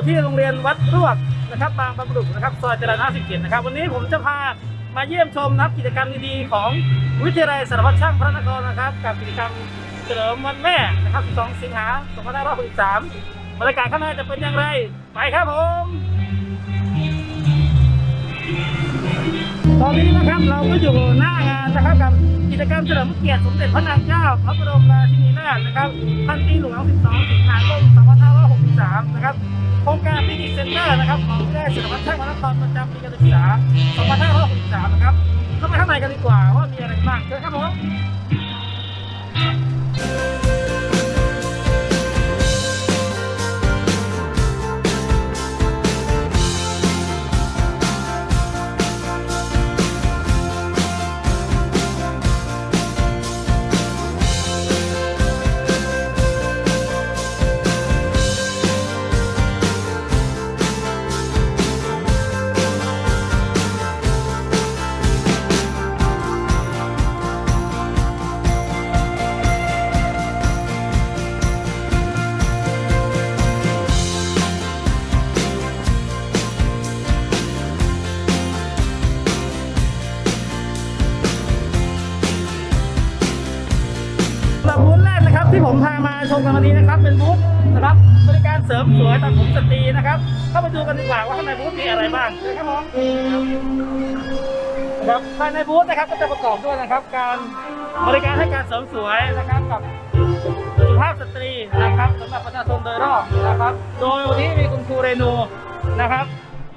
อยู่ที่โรงเรียนวัดรวกนะครับบางประดุกนะครับซอยจรัญ57นะครับวันนี้ผมจะพามาเยี่ยมชมนะครับกิจกรรมดีๆของวิทยาลัยสารพัดช่างพระนครนะครับ กับกิจกรรมเฉลิมวันแม่นะครับ 12 สิงหา2563บรรยากาศข้างในจะเป็นอย่างไร ไปครับผม ตอนนี้นะครับเราก็อยู่หน้างานนะครับกับกิจกรรมเฉลิมเกียรติสมเด็จพระนางเจ้าพระบรมราชินีนาถนะครับพันปีหลวง 12 สิงหาคม2563 นะครับ โครงการพินิเซ็นเตอร์นะครับของวิทยาลัยศิลปะช่างพระนครประจำปีการศึกษา 2563 นะครับ เข้าไปข้างในกันดีกว่าว่ามีอะไรบ้างเชิญครับผม ที่ผมพามาชมกันวันนี้นะครับ เป็นบูธนะครับบริการเสริมสวยตัดผมสตรีนะครับ เข้าไปดูกันดีกว่าว่าข้างในบูธมีอะไรบ้างเชิญครับผมนะครับภายในบูธนะครับก็จะประกอบด้วยนะครับ การบริการให้การเสริมสวยนะครับกับสุภาพสตรีนะครับสำหรับประชาชนโดยรอบนะครับ โดยวันนี้มีคุณครูเรนูนะครับ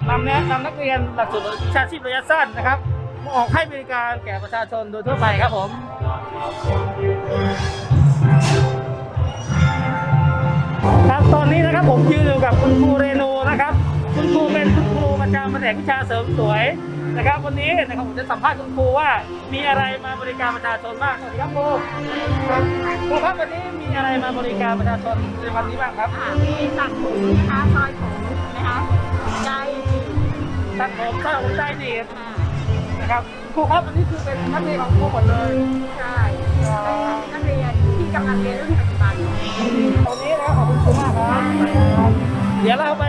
นำแนะนำนักเรียนหลักสูตรวิชาชีพระยะสั้นนะครับมาออกให้บริการแก่ประชาชนโดยทั่วไปครับผม ครับตอนนี้นะครับผมยืนอยู่กับคุณครูเรนูนะครับ คุณครูเป็นคุณครูประจำแผนกวิชาเสริมสวยนะครับ วันนี้นะครับผมจะสัมภาษณ์คุณครูว่า มีอะไรมาบริการประชาชนบ้างสวัสดีครับครูครับครูครับวันนี้มีอะไรมาบริการประชาชนในวันนี้บ้างครับค่ะมีตัดผมนะคะซอยผมนะคะใจตัดผมสร้างผมใจดีค่ะนะครับครูครับอันนี้คือเป็นนักเรียนของครูหมดเลยใช่เป็นนั กเรียนที่กำลังเรียนรุ่นปัจจุบันตอนนี้นะครับขอบคุณครูมากครับเดี๋ยวเราไป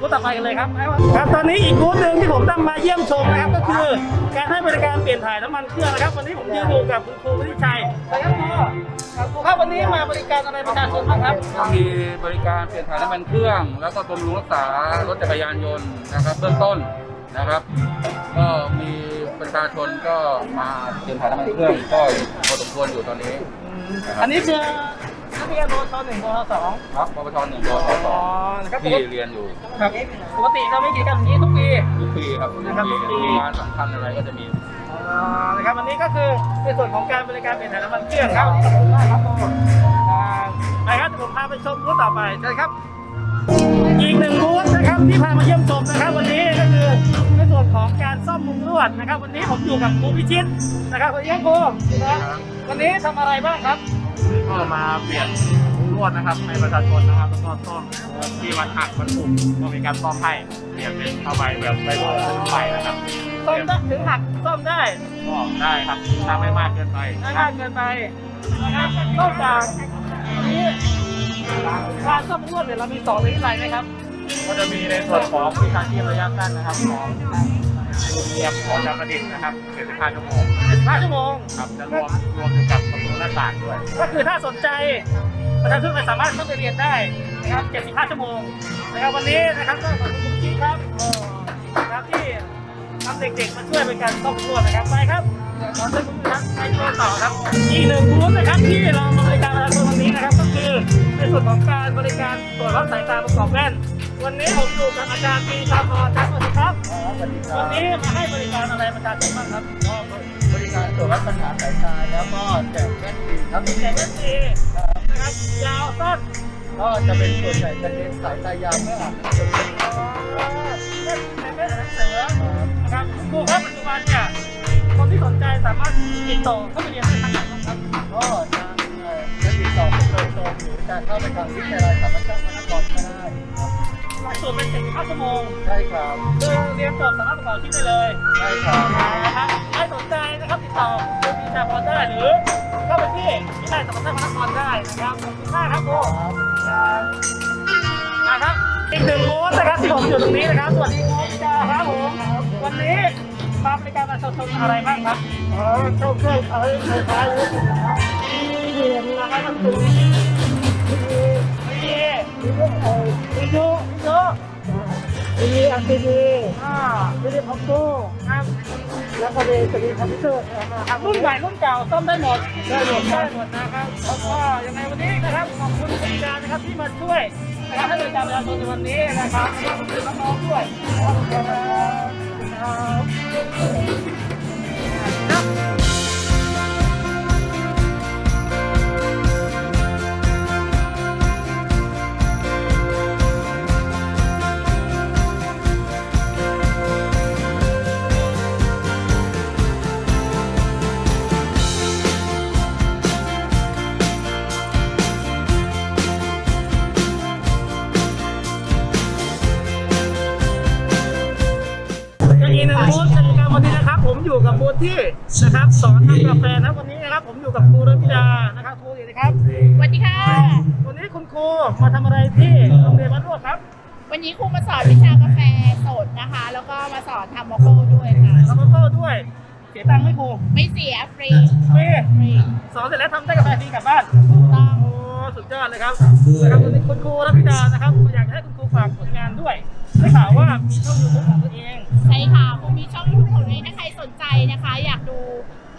บูธต่อไปกันเลยครับครับ ตอนนี้อีกบูธหนึ่งที่ผมตั้งมาเยี่ยมชมนะครับก็คือ การให้บริการเปลี่ยนถ่ายน้ำมันเครื่องนะครับ วันนี้ผมยืนอยู่กับคุณครูวิทิชัยสวัสดีครับครูครับครูครับวันนี้มาบริการอะไรประชาชนบ้างครับก็มีบริการเปลี่ยนถ่ายน้ำมันเครื่อง แล้วก็บำรุงรักษารถจักรยานยนต์นะครับเบื้องต้นนะครับ ก็มีประชาชนก็มาเปลี่ยนถ่ายน้ำมันเครื่องก็พอสมควรอยู่ตอนนี้ อันนี้คือนักเรียนปวชหนึ่งปวชสองครับปปชหนึ่งปปชสอ๋อองนะครับปที่กติเรียนอยู่ครับปกติเราไม่กิจกรรมอย่างนี้ทุกปีทุกปีครับทุกนะครับทุกปีปีงานสำคัญอะไรก็จะมีอ๋อนะครับวันนี้ก็คือในส่วนของการบริการเปลี่ยนถ่ายน้ำมันเครื่องครับวันนี้ขอบคุณมากครับครูอ่าไปครับเดี๋ยวผมพาไปชมบูธต่อไปเชิญครับ อีกหนึ่งบูธนะครับที่พามาเยี่ยมชมนะครับ วันนี้ก็คือในส่วนของการซ่อมมุงลวดนะครับ วันนี้ผมอยู่กับครูพิชิตนะครับสวัสดีครับครูนะ วันนี้ทำอะไรบ้างครับ ก็มาเปลี่ยนมุ้งลวดนะครับให้ประชาชนนะครับแล้วก็ซ่อมที่มันหักมันผุก็มีการซ่อมให้เปลี่ยนเป็นผ้าใบแบบไฟเบอร์ใหม่นะครับซ่อมได้ถึงหักซ่อมได้ก็ได้ครับถ้าไม่มากเกินไปไม่มากเกินไปนะครับนอกจากนี้การซ่อมมุงลวดเนี่ยเรามีสอนหรืออะไรไหมครับ ก็จะมีในส่วนของวิชาชีพระยะสั้นนะครับของ เรียมของจำประดิษฐ์นะครับ75ชั่วโมง15ชั่วโมง ครับจะรวมรวมถึงกับประตูหน้าต่างด้วย ก็คือถ้าสนใจประชาชนสามารถเข้าไปเรียนได้นะครับ75ชั่วโมงนะครับวันนี้นะครับก็ขอบคุณคุณคิดครับเอ่อนะครับที่นำเด็กๆมาช่วยเป็นการซ่อมรวดนะครับไปครับเดี๋ยวขอเชิญคุณครับไปดูต่อครับ อีกหนึ่งบูธนะครับที่เรามาบริการประชาชนวันนี้นะครับก็คือในส่วนของการบริการตรวจวัดสายตาประกอบแว่น วันนี้ผมอยู่กับอาจารย์ปรีชาพรครับสวัสดีครับ สวัสดีครัวับนนี้มาให้บริการอะไรประชาชนบ้างครับก็บริการตรวจวัดปัญหาสายตาแล้วก็แจกแว่นฟรีครับแจกแว่นฟรีนะครับยาวสั้นก็จะเป็นส่วนใหญ่จะเน้นสายตายาวเมื่ออ่านหนังสือเล่นในเล่นหนังสือนะครับครูครับปัจจุบันเนี่ยคนที่สนใจสามารถติดต่อเข้าไปเรียนได้ทางไหนบ้างครับก็ทางเอ่อจะติดต่อผมโดยตรงหรือจะเข้าไปทางวิทยาลัยสามารถจ้างพนักก็ได้ครับ สูตรเป็น75ชั่วโมงใช่ครับคือเรียนจบสามารถประกอบอาชีพได้เลยใช่ครับนะครับใครสนใจนะครับติดต่อคุณปีชาพรได้หรือเข้าไปที่วิทยาลัยสมรรถนะพนักงานได้นะครับขอบคุณมากครับครูนะครับนะครับโอเคอีกหนึ่งบูธนะครับที่ผมอยู่ตรงนี้นะครับสวัสดีครับพี่ดาครับผมวันนี้มาบริการประชาชนอะไรบ้างครับอ๋อเข้าเครื่องใช้ไฟฟ้าเลยนะครับที่เห็นนะครับมันเป็น ทีวีอัลซีดีอ่าวิดีโอคอมโต้ครับแล้วก็มีสตรีมคอมพิวเตอร์นะครับรุ่นใหม่รุ่นเก่าซ่อมได้หมดได้หมดได้หมดนะครับแล้วก็ยังไงวันนี้นะครับขอบคุณคุณการนะครับที่มาช่วยนะครับให้บริการประชาชนในวันนี้นะครับขอบคุณน้องๆด้วยครับ หนึ่งบูธกิจกรรมวันนี้นะครับ ผมอยู่กับบูธที่นะครับสอนทำกาแฟนะวันนี้นะครับ ผมอยู่กับครูรัตพิดานะครับครูดีนะครับสวัสดีค่ะ วันนี้คุณครูมาทำอะไรที่โรงเรียนวัดรวดครับ วันนี้ครูมาสอนวิชากาแฟสดนะคะ แล้วก็มาสอนทำโมโก้ด้วยค่ะทำโลโก้ด้วยเสียตังค์ไหม่ครูไม่เสียฟรีฟรีฟรีสอนเสร็จแล้วทำได้กาแฟฟรีกลับบ้านถูกต้องโอ้สุดยอดเลยครับนะครับวันนี้คุณครูรัตพิดานะครับอยากจะให้คุณครูฝากผลงานด้วย ได้ข่าวว่ามีช่องยูทูบของตัวเองใช่ค่ะครูมีช่องยูทูบของตัวเองถ้าใครสนใจนะคะ อยากดู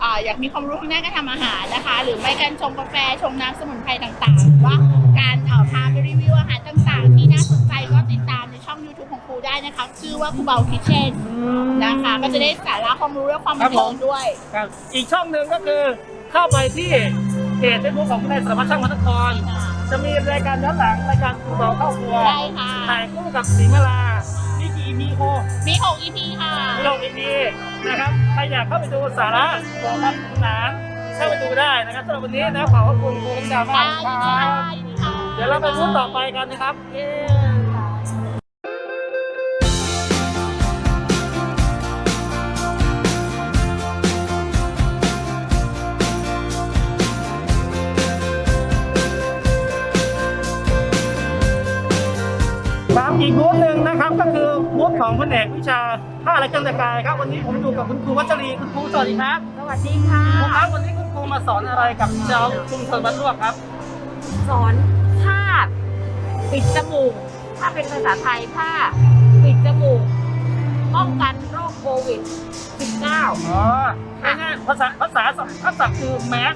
อ่าอยากมีความรู้ทางด้านการทำอาหารนะคะ หรือไม่การชงกาแฟชงน้ำสมุนไพรต่างๆหรือว่าการเอ่อพาไปรีวิวอาหารต่างๆ ที่น่าสนใจก็ติดตามในช่อง YouTube ของครูได้นะคะ ชื่อว่าครูเบาคิเช่นนะคะ ก็จะได้สาระความรู้และความบันเทิงด้วย ครับอีกช่องหนึ่งก็คือเข้าไปที่เพจเฟซบุ๊กของคุณนายสารวัตรช่างพัฒนคร จะมีรายการย้อนหลังรายการครูเราเข้าครัว ใช่ค่ะ ถ่ายคู่กับสีมาลานี่กี่ EP โคมี6 EP ค่ะ มีลง EP นะครับใครอยากเข้าไปดูสาระของความสนุกสนานเข้าไปดูได้นะครับสำหรับวันนี้นะขอขอบคุณครูดาวมากคค่ะรับยินดีค่ะ เดี๋ยวเราไปรุ่นต่อไปกันนะครับ เย้ ของแผนกวิชาผ้าและเครื่องแต่งกายครับวันนี้ผมอยู่กับคุณครูวัชรีคุณครูสวัสดีครับสวัสดีค่ะครูครับวันนี้คุณครูมาสอนอะไรกับชาวชุมชนบ้านลวกครับ สอนผ้าปิดจมูก ถ้าเป็นภาษาไทยผ้าปิดจมูกป้องกันโรคโควิด -19 อ๋อง่ายๆภาษาภาษาภาษาคือแมส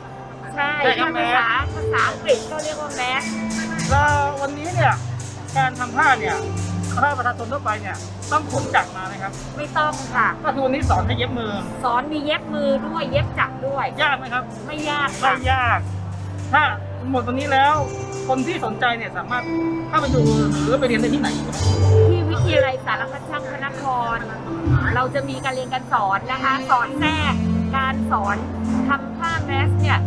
ใช่ใช่ครัถ้าบภาษาภาษาอังกฤษก็เรียกว่าแมสแล้ววันนี้เนี่ยการทำผ้าเนี่ย ถ้าประชาชนทั่วไปเนี่ยต้องคุ้นจักรมาไหมครับไม่ต้องค่ะ ก็คือวันนี้สอนให้เย็บมือสอนมีเย็บมือด้วยเย็บจักรด้วย ยากไหมครับไม่ยากไม่ค่ะ ยาก ถ้าหมดวันนี้แล้ว คนที่สนใจเนี่ยสามารถเข้าไปดูหรือไปเรียนได้ที่ไหน ที่วิทยาลัยสารพัดช่างพระนคร เราจะมีการเรียนการสอนนะคะ สอนแทรกการสอนทำผ้าแมสเนี่ย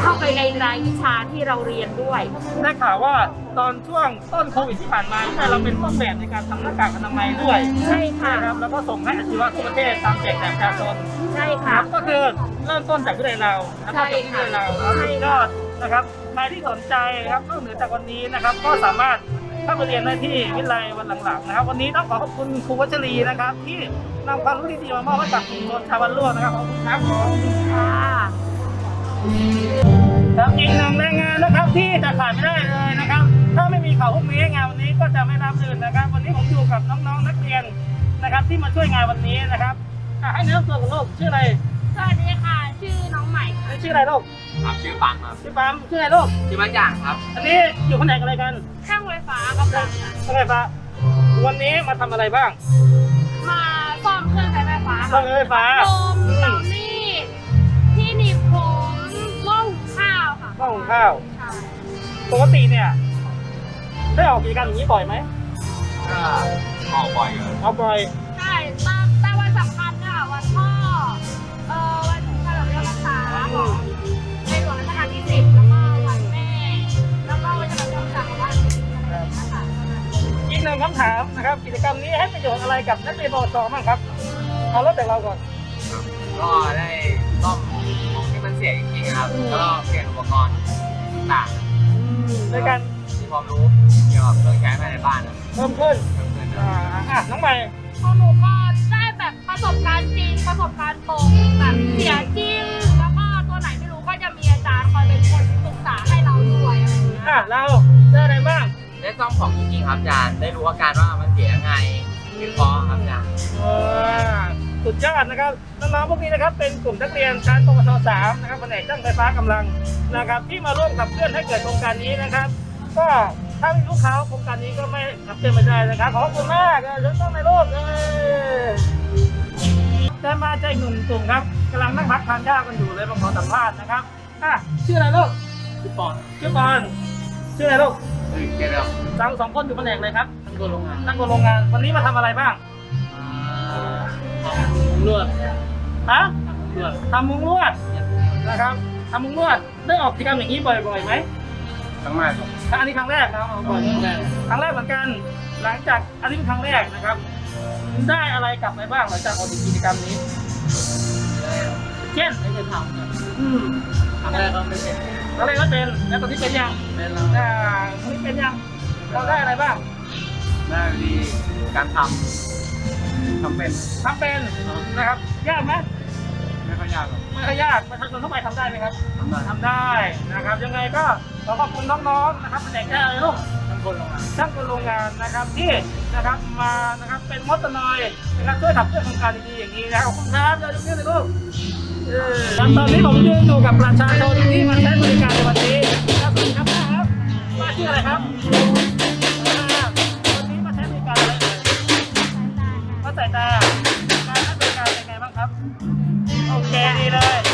เข้าไปในรายวิชาที่เราเรียนด้วย ได้ข่าวว่าตอนช่วงต้นโควิดที่ผ่านมาเนี่ยเราเป็นต้นแบบในการทำหน้ากากอนามัยด้วยใช่ค่ะ นะครับแล้วก็ส่งให้อาชีวะทั่วประเทศตามแจกแจกประชาชนใช่คค่ะรับก็คือเริ่มต้นจากวิทยาลัยเรานะครับใช่จากวิทค่ะยาลัยเราครับใช่ยอดนะครับใครที่สนใจนะครับนอกเหนือจากวันนี้นะครับก็สามารถเข้าไปเรียนได้ที่วิทยาลัยวันหลังๆนะครับ วันนี้ต้องขอขอบคุณครูวัชรีนะครับ ที่นำความรู้ดีๆมามอบให้กับชุมชนชาววันลวกนะครับขอบคุณครับ ค่ะ ครับอีกหนึ่งแรงงานนะครับที่จะขาดไม่ได้เลยนะครับ ถ้าไม่มีเขาพวกนี้งานวันนี้ก็จะไม่รับรื่นนะครับ วันนี้ผมอยู่กับน้องๆนักเรียนนะครับ ที่มาช่วยงานวันนี้นะครับอะให้แนะนำตัวกับลูกชื่ออะไรสวัสดีค่ะ ชื่อน้องใหม่ชื่ออะไรลูกครับชื่อปังครับชื่อปั๊มชื่ออะไรลูกชื่อบ้านอย่างครับ อันนี้อยู่แผนกอะไรกันช่างไฟฟ้ากำลังทำไมฟ้าวันนี้มาทำอะไรบ้างมาซ่อมเครื่องใช้ไฟฟ้าซ่อมเครื่องไฟฟ้าลมเตา ข้าวค่ะปกติเนี่ย ได้ออกกิจกรรมอย่างนี้บ่อยไหมก็ออกบ่อยเลยเอาบ่อย ใช่แต่แต่วันสำคัญค่ะวันพ่อ เอ่อวันเฉลิมพระพรรษาของในหลวงรัชกาลที่สิบแล้วก็วันแม่ แล้วก็วันเฉลิมพระพรรษาของราชบุรีอะไรอย่างเงี้ยค่ะอีกหนึ่งคำถามนะครับ กิจกรรมนี้ให้ประโยชน์อะไรกับนักเรียนปวชบ้างครับ เอาเริ่มจากเราก่อน ก็ได้ซ่อมของที่มันเสียจริงๆนะครับแล้วก็เปลี่ยนอุปกรณ์ต่างในการๆที่ความรู้เกี่ยวกับเครื่องใช้ภายในบ้านครับเพิ่มขึ้นอ่าอะน้องใหม่ ของหนูก็ได้แบบประสบการณ์จริงประสบการณ์ตรงแบบเสียจริงแล้วก็ตัวไหนไม่รู้ก็จะมีอาจารย์คอยเป็นคนปรึกษาให้เราด้วยอะไรอย่างเงี้ยอะเราได้อะไรบ้างได้ซ่อมของจริงๆครับอาจารย์ได้รู้อาการว่ามันเสียยังไงวิเคราะห์ครับอาจารย์อ่า สุดยอดนะครับน้องๆพวกนี้นะครับเป็นกลุ่มนักเรียนชั้นปวชสามนะครับแผนกช่างไฟฟ้ากำลังนะครับ ที่มาร่วมขับเคลื่อนให้เกิดโครงการนี้นะครับ ก็ถ้าไม่มีลูกค้าโครงการนี้ก็ไม่ขับเคลื่อนไม่ได้นะครับขอบคุณมากเออฉันต้องในโลกเออแต่มาใจหนุ่มกลุ่มครับกำลังนั่งพักทานข้าวกันอยู่เลยมาขอสัมภาษณ์นะครับอะชื่ออะไรลูกชื่อปอนชื่อปอนชื่ออะไรลูกเกี่ยวกับสองสองคนอยู่แผนกเลยครับทั้งตัวโรงงานตั้งตัวโรงงานวันนี้มาทำอะไรบ้าง ลวดฮะลวดทำมุ้งลวดนะครับทำมุ้งลวดได้ออกกิจกรรมอย่างนี้บ่อยๆไหมทั้งมากครับครั้งอันนี้ครั้งแรกนะครับเอาบ่อยครั้งแรกเหมือนกัน หลังจากอันนี้เป็นครั้งแรกนะครับ ได้อะไรกลับไปบ้างหลังจากออกจากกิจกรรมนี้ เช่นไม่เคยทำเนี่ยอืมครั้งแรกก็ไม่เป็นครั้งแรกก็เป็นแล้วตอนนี้เป็นยังเป็นแล้วอ่าตอนนี้เป็นยังเราได้อะไรบ้างได้ดีการทำ ทำเป็น ทำเป็นนะครับ ยากไหมไม่ค่อยยากหรอกไม่ค่อยยากประชาชนทั่วไปทำได้ไหมครับทำได้ทำได้นะครับ ยังไงก็ขอขอบคุณน้องๆนะครับแผนกแก้อะไรลูก ทั้งคนโรงงานช่างคนโรงงานนะครับที่นะครับมานะครับเป็นมดตะนอยนะครับช่วยขับเคลื่อนโครงการดีๆอย่างนี้นะครับขอบคุณครับเราจะเพื่อนเลยลูกเออแล้วตอนนี้ผมยืนอยู่กับประชาชนที่มาใช้บริการในวันนี้ครับสวัสดีครับป้าครับป้าชื่ออะไรครับ สายตาการให้บริการเป็นไงบ้างครับ โอเคดีเลย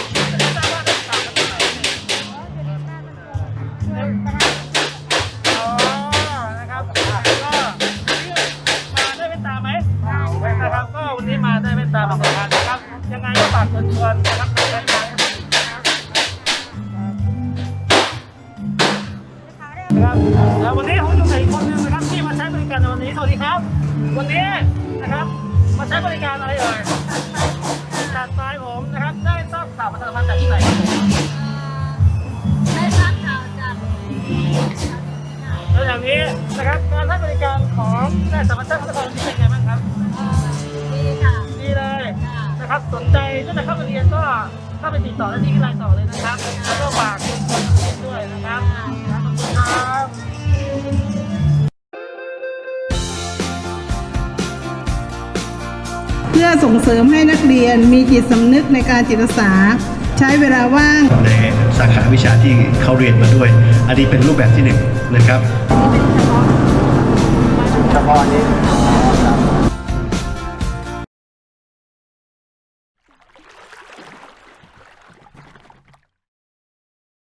นายสามัญชาติพัฒนาที่เป็นไงบ้างครับ ดีค่ะ ดีเลยนะครับ สนใจก็จะเข้าไปเรียนก็เข้าไปติดต่อได้ที่ไลน์ต่อเลยนะครับ แล้วก็ฝากคุณคนด้วยนะครับขอบคุณครับเพื่อส่งเสริมให้นักเรียนมีจิตสำนึกในการจิตอาสา ใช้เวลาว่าง ในสาขาวิชาที่เขาเรียนมาด้วย อันนี้เป็นรูปแบบที่หนึ่งนะครับ เฉพาะนี้